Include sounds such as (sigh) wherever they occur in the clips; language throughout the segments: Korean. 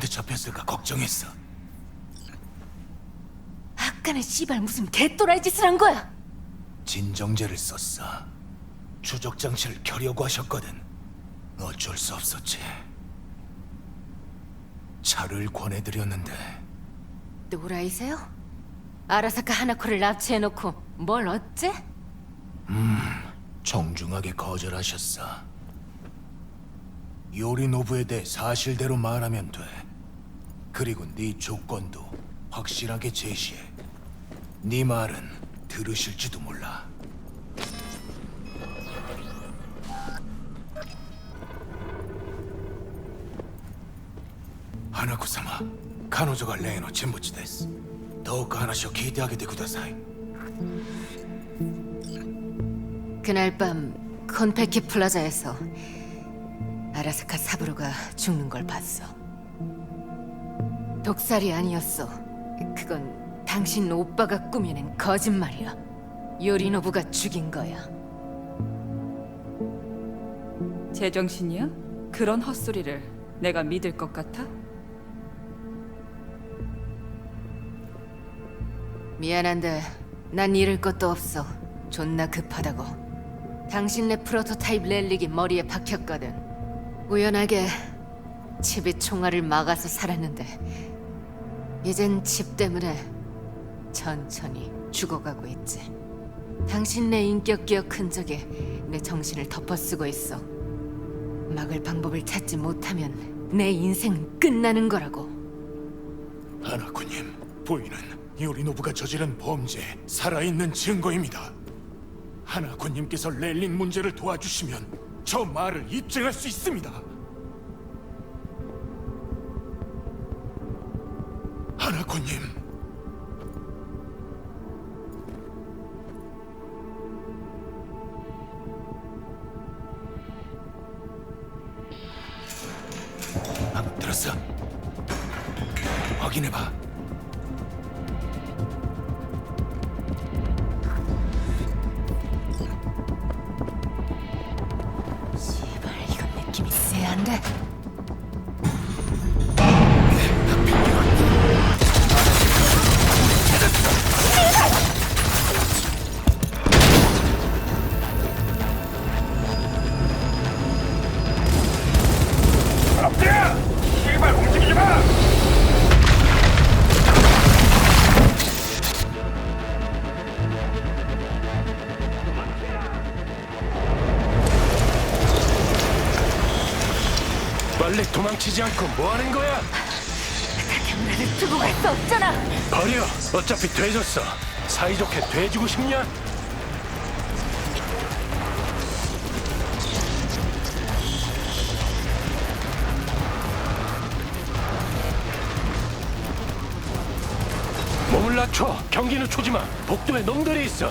누구한테 잡혔을까 걱정했어. 아까는 씨발 무슨 개또라이 짓을 한 거야? 진정제를 썼어. 추적 장치를 켜려고 하셨거든. 어쩔 수 없었지. 차를 권해드렸는데 또라이세요? 아라사카 하나코를 납치해놓고 뭘 어째? 정중하게 거절하셨어. 요리노부에 대해 사실대로 말하면 돼. 그리고 네 조건도 확실하게 제시해. 네 말은 들으실지도 몰라. 하나코사마, 간호조가 레이노 젠부치 데스. 더욱 하나씩 기대하게 되 구다사이. 그날 밤 콘페키 플라자에서 아라스카 사부로가 죽는 걸 봤어. 독살이 아니었어. 그건 당신 오빠가 꾸며낸 거짓말이야. 요리노부가 죽인 거야. 제정신이야? 그런 헛소리를 내가 믿을 것 같아? 미안한데 난 잃을 것도 없어. 존나 급하다고. 당신네 프로토타입 렐릭이 머리에 박혔거든. 우연하게 칩이 총알을 막아서 살았는데 이젠 칩 때문에 천천히 죽어가고 있지. 당신네 인격 기억 흔적에 내 정신을 덮어쓰고 있어. 막을 방법을 찾지 못하면 내 인생 끝나는 거라고. 하나쿠님, 부인은 요리노부가 저지른 범죄 살아있는 증거입니다. 하나쿠님께서 렐린 문제를 도와주시면 저 말을 입증할 수 있습니다. 하나쿠님, 방금 들었어? 확인해봐. 도망치지 않고 뭐 하는 거야? 우리를 두고 갈 수 없잖아. 버려. 어차피 돼졌어. 사이좋게 돼지고 싶냐? 몸을 낮춰. 경기는 초지 마. 복도에 놈들이 있어.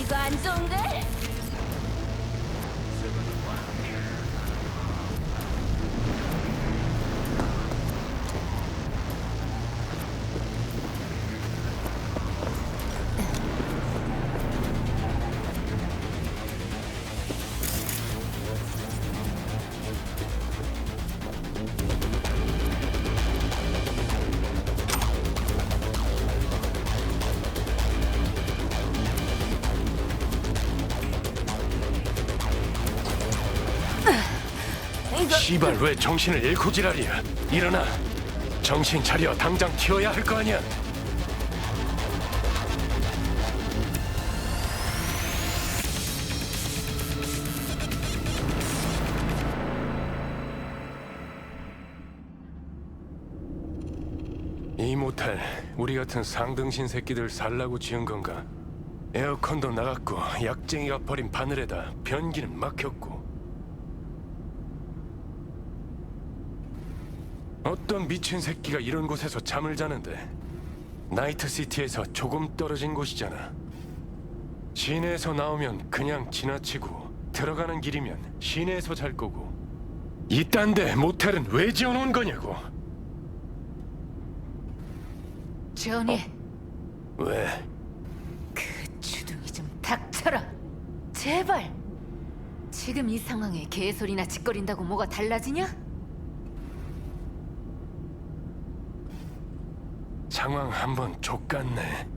이거 안 좋은데? 씨발 왜 정신을 잃고 지랄이야? 일어나. 정신 차려. 당장 튀어야 할 거 아니야. 이 모텔 우리 같은 상등신 새끼들 살라고 지은 건가? 에어컨도 나갔고 약쟁이가 버린 바늘에다 변기는 막혔고 어떤 미친 새끼가 이런 곳에서 잠을 자는데 나이트시티에서 조금 떨어진 곳이잖아 시내에서 나오면 그냥 지나치고 들어가는 길이면 시내에서 잘 거고 이딴 데 모텔은 왜 지어놓은 거냐고 조니, 왜? 그 주둥이 좀 닥쳐라. 제발. 지금 이 상황에 개소리나 짓거린다고 뭐가 달라지냐? 상황 한번 족같네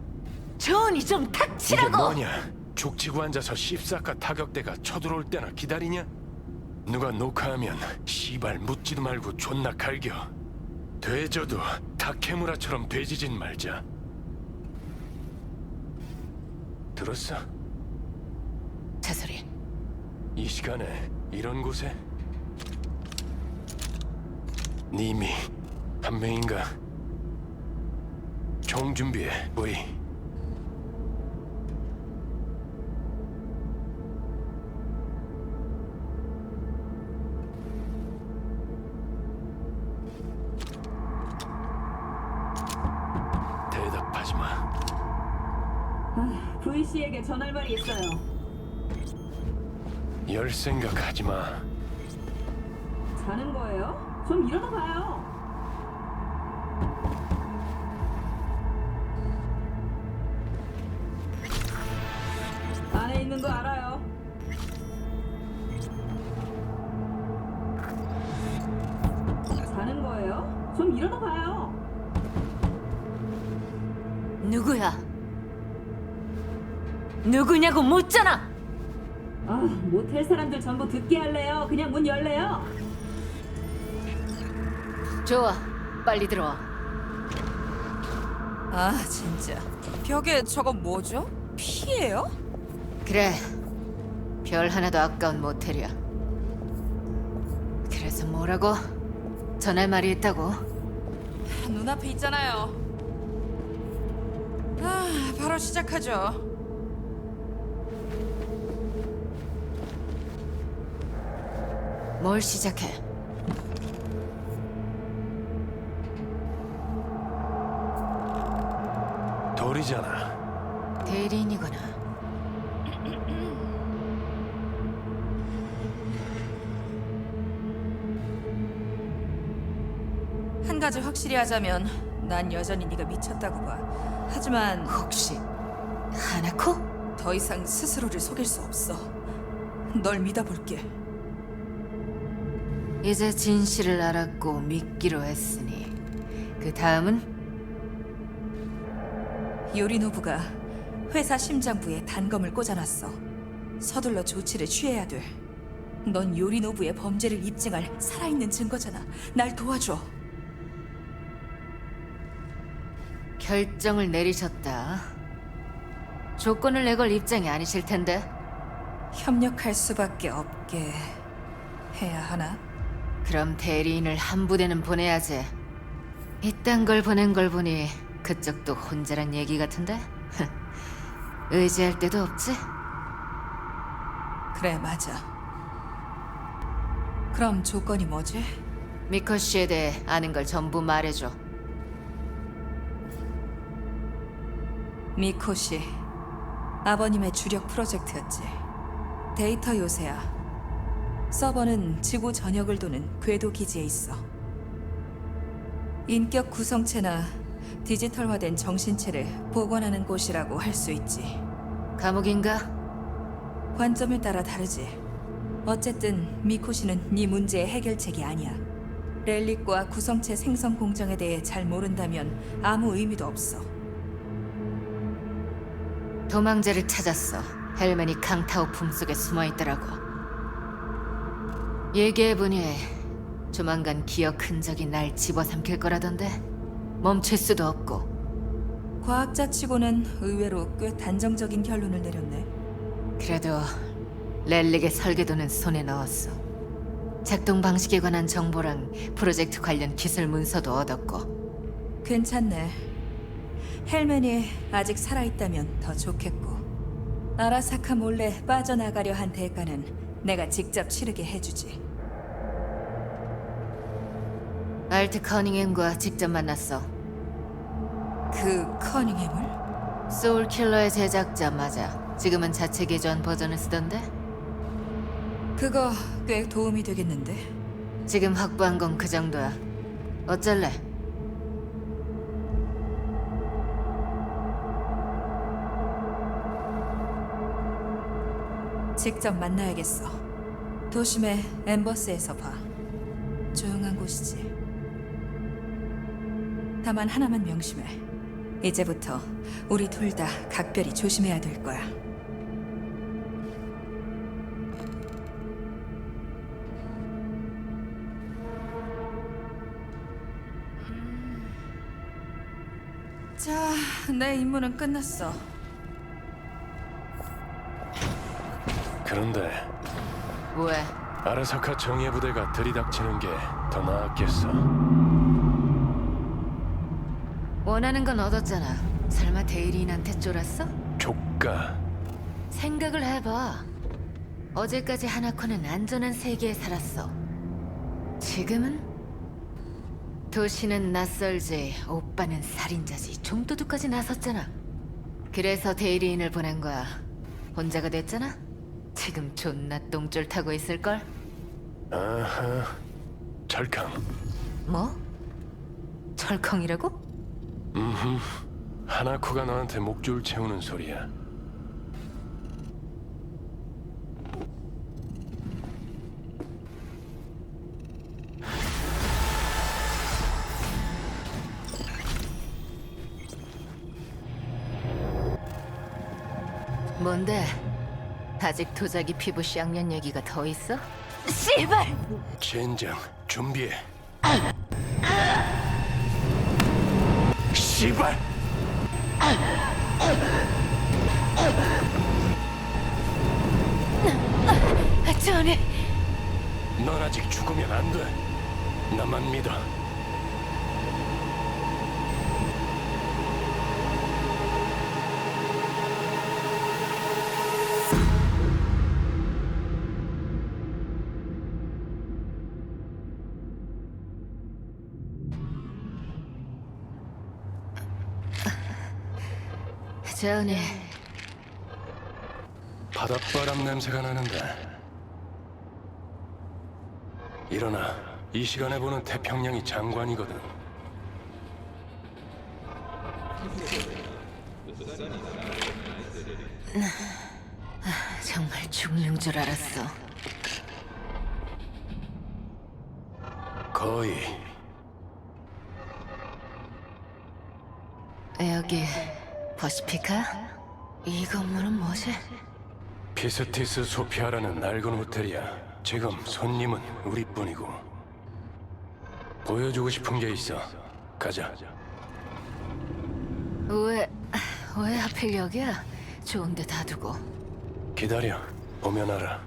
조니 좀 이게 닥치라고. 뭐냐 죽치고 앉아서 씹사카 타격대가 쳐들어올 때나 기다리냐? 누가 녹화하면 씨발 묻지도 말고 존나 갈겨 돼져도 다케무라처럼 돼지진 말자 들었어? 저 소리. 이 시간에 이런 곳에 님이 한 명인가? 총 준비해 보이 대답하지 마. VC에게 전할 말이 있어요. 열 생각하지 마. 자는 거예요? 좀 일어나 봐요. 누구냐고 묻잖아. 아, 모텔 사람들 전부 듣게 할래요? 그냥 문 열래요? 좋아, 빨리 들어와. 아 진짜 벽에 저거 뭐죠? 피예요? 그래. 별 하나도 아까운 모텔이야. 그래서 뭐라고? 전할 말이 있다고? 눈앞에 있잖아요. 아 바로 시작하죠. 뭘 시작해? 돌이잖아. 대리인이구나. (clears throat) 한 가지 확실히 하자면 난 여전히 네가 미쳤다고 봐. 하지만 혹시 하나코? 더 이상 스스로를 속일 수 없어. 널 믿어볼게. 이제 진실을 알았고 믿기로 했으니 그 다음은 요리노부가 회사 심장부에 단검을 꽂아놨어. 서둘러 조치를 취해야 돼. 넌 요리노부의 범죄를 입증할 살아있는 증거잖아. 날 도와줘. 결정을 내리셨다. 조건을 내걸 입장이 아니실 텐데 협력할 수밖에 없게 해야 하나? 그럼 대리인을 한 부대는 보내야지. 이딴 걸 보낸 걸 보니 그쪽도 혼자란 얘기 같은데? (laughs) 의지할 데도 없지? 그래 맞아. 그럼 조건이 뭐지? 미코 씨에 대해 아는 걸 전부 말해줘. 미코시 아버님의 주력 프로젝트였지. 데이터 요새야. 서버는 지구 전역을 도는 궤도 기지에 있어. 인격 구성체나 디지털화된 정신체를 복원하는 곳이라고 할 수 있지. 감옥인가? 관점을 따라 다르지. 어쨌든 미코시는 네 문제의 해결책이 아니야. 렐릭과 구성체 생성 공정에 대해 잘 모른다면 아무 의미도 없어. 도망자를 찾았어. 헬멘이 강타오 품속에 숨어 있더라고. 얘기해보니 조만간 기억 흔적이 날 집어삼킬 거라던데 멈출 수도 없고 과학자 치고는 의외로 꽤 단정적인 결론을 내렸네. 그래도 렐릭의 설계도는 손에 넣었어. 작동 방식에 관한 정보랑 프로젝트 관련 기술 문서도 얻었고 괜찮네. 헬멘이 아직 살아있다면 더 좋겠고. 아라사카 몰래 빠져나가려 한 대가는 내가 직접 치르게 해주지. 알트 커닝햄과 직접 만났어. 그 커닝햄을? 소울킬러의 제작자 맞아. 지금은 자체 개조한 버전을 쓰던데? 그거 꽤 도움이 되겠는데. 지금 확보한 건 그 정도야. 어쩔래? 직접 만나야겠어. 도심의 엠버스에서 봐. 조용한 곳이지. 다만 하나만 명심해. 이제부터 우리 둘 다 각별히 조심해야 될 거야. 자, 내 임무는 끝났어. 그런데 왜? 아라사카 정예 부대가 들이닥치는 게 더 나았겠어. 원하는 건 얻었잖아. 설마 대리인한테 쫄았어? 조카. 생각을 해봐. 어제까지 하나코는 안전한 세계에 살았어. 지금은? 도시는 낯설지, 오빠는 살인자지, 좀도둑까지 나섰잖아. 그래서 대리인을 보낸 거야. 혼자가 됐잖아? 지금 존나 똥줄 타고 있을걸? 아하. 철강. 뭐? 철컹이라고? 음흠. 하나코가 너한테 목줄 채우는 소리야. 뭔데? 아직 도자기 피부 쌍년 얘기가 더 있어? 씨발! 젠장 준비해. 씨발! 아, 전에 넌 아직 죽으면 안 돼. 나만 믿어. 전에 바닷바람 냄새가 나는데. 일어나. 이 시간에 보는 태평양이 장관이거든. 정말 죽는 줄 알았어. 거의 여기 버시피카? 이 건물은 뭐지? 피스티스 소피아라는 낡은 호텔이야. 지금 손님은 우리뿐이고. 보여주고 싶은 게 있어. 가자. 왜, 왜 하필 여기야? 좋은데 다 두고. 기다려. 보면 알아.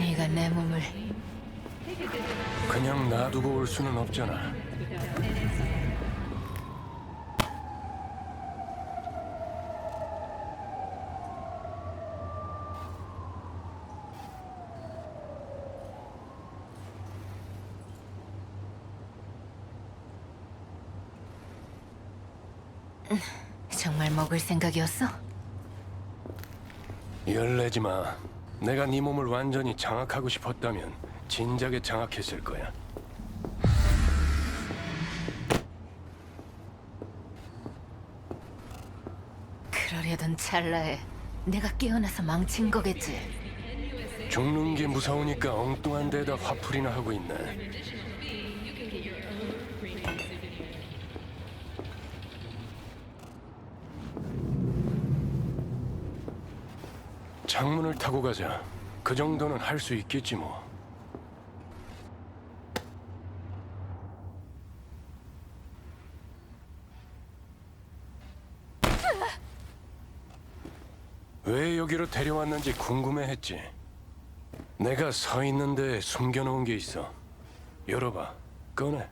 네가 내 몸을 그냥 놔두고 올 수는 없잖아. 정말 먹을 생각이었어? 열내지 마. 내가 네 몸을 완전히 장악하고 싶었다면 진작에 장악했을 거야. 그러려던 찰나에 내가 깨어나서 망친 거겠지. 죽는 게 무서우니까 엉뚱한 데다 화풀이나 하고 있네. 창문을 타고 가자. 그 정도는 할 수 있겠지 뭐. 왜 여기로 데려왔는지 궁금해했지. 내가 서 있는데 숨겨놓은 게 있어. 열어봐. 꺼내.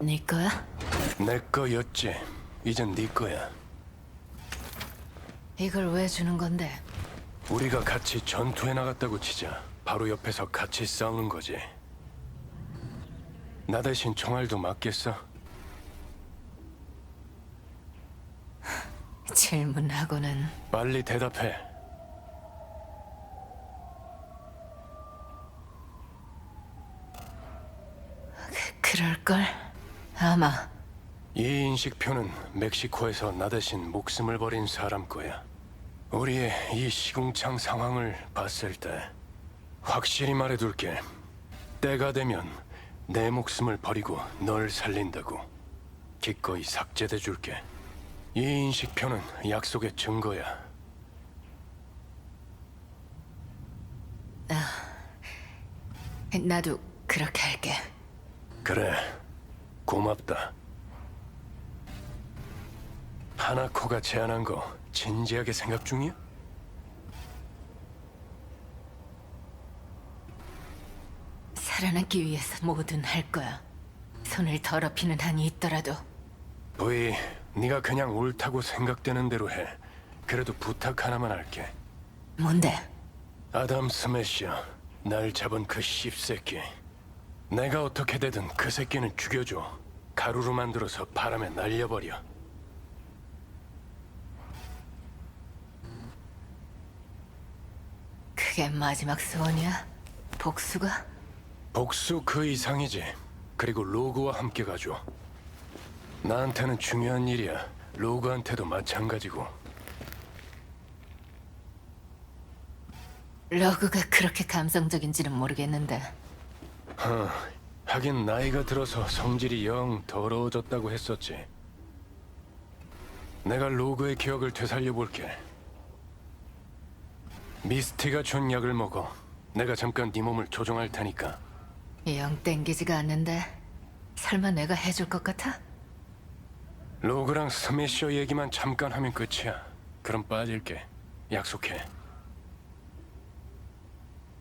네 거야? 내 거였지. 이젠 네 거야. 이걸 왜 주는 건데? 우리가 같이 전투에 나갔다고 치자. 바로 옆에서 같이 싸우는 거지. 나 대신 총알도 맞겠어? (laughs) 질문하고는 빨리 대답해. 그럴걸? 아마 이 인식표는 멕시코에서 나 대신 목숨을 버린 사람 거야. 우리의 이 시궁창 상황을 봤을 때 확실히 말해둘게. 때가 되면 내 목숨을 버리고 널 살린다고. 기꺼이 삭제돼 줄게. 이 인식표는 약속의 증거야. 나도 그렇게 할게. 그래, 고맙다. 하나코가 제안한 거 진지하게 생각 중이야? 살아남기 위해서 뭐든 할 거야. 손을 더럽히는 한이 있더라도 부이, 네가 그냥 옳다고 생각되는 대로 해. 그래도 부탁 하나만 할게. 뭔데? 아담 스매시야, 날 잡은 그 씹새끼. 내가 어떻게 되든 그 새끼는 죽여줘. 가루로 만들어서 바람에 날려버려. 그게 마지막 소원이야? 복수가? 복수 그 이상이지. 그리고 로그와 함께 가줘. 나한테는 중요한 일이야. 로그한테도 마찬가지고. 러그가 그렇게 감성적인지는 모르겠는데 하긴 나이가 들어서 성질이 영 더러워졌다고 했었지. 내가 로그의 기억을 되살려 볼게. 미스티가 준 약을 먹어. 내가 잠깐 네 몸을 조종할 테니까. 영 땡기지가 않는데 설마 내가 해줄 것 같아? 로그랑 스매셔 얘기만 잠깐 하면 끝이야. 그럼 빠질게. 약속해.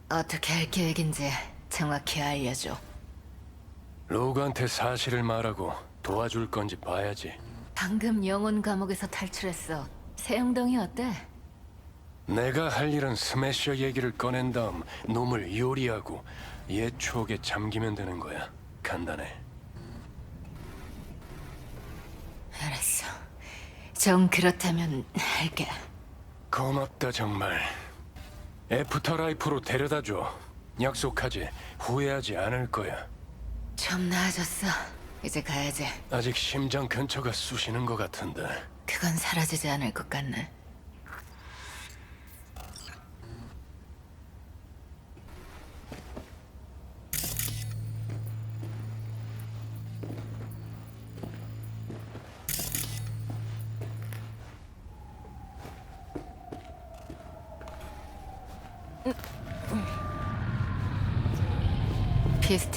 어떻게 할 계획인지 정확히 알려줘. 로그한테 사실을 말하고 도와줄 건지 봐야지. 방금 영혼 감옥에서 탈출했어. 세영동이 어때? 내가 할 일은 스매셔 얘기를 꺼낸 다음 놈을 요리하고 옛 추억에 잠기면 되는 거야. 간단해. 알았어. 정 그렇다면 할게. 고맙다 정말. 애프터라이프로 데려다 줘. 약속하지. 후회하지 않을 거야. 좀 나아졌어. 이제 가야지. 아직 심장 근처가 쑤시는 것 같은데. 그건 사라지지 않을 것 같네.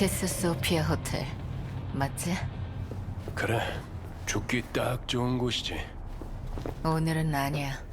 피스티스 소피아 호텔 맞지? 그래. 죽기 딱 좋은 곳이지. 오늘은 아니야.